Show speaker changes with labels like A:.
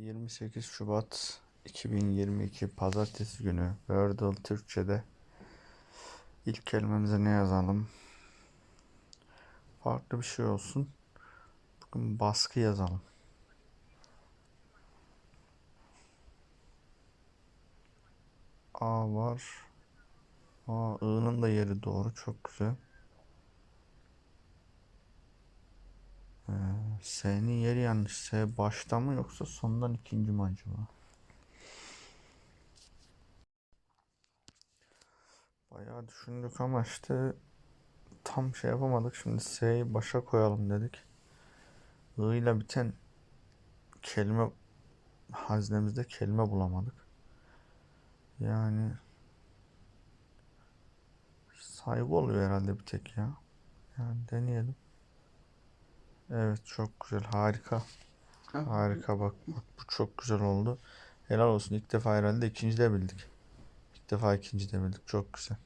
A: 28 Şubat 2022 Pazartesi günü Wordle Türkçe'de ilk kelimemize ne yazalım? Farklı bir şey olsun. Bugün baskı yazalım. A var. A, I'nın da yeri doğru. Çok güzel. S'nin yeri yanlış. S başta mı yoksa sondan ikinci mi acaba? Bayağı düşündük ama işte tam şey yapamadık. Şimdi S'yi başa koyalım dedik. I ile biten kelime haznemizde kelime bulamadık. Yani saygı oluyor herhalde bir tek ya. Yani deneyelim. Evet çok güzel harika. Harika bak, bak bu çok güzel oldu. Helal olsun ilk defa herhalde ikinci de bildik. İlk defa ikinci de bildik çok güzel.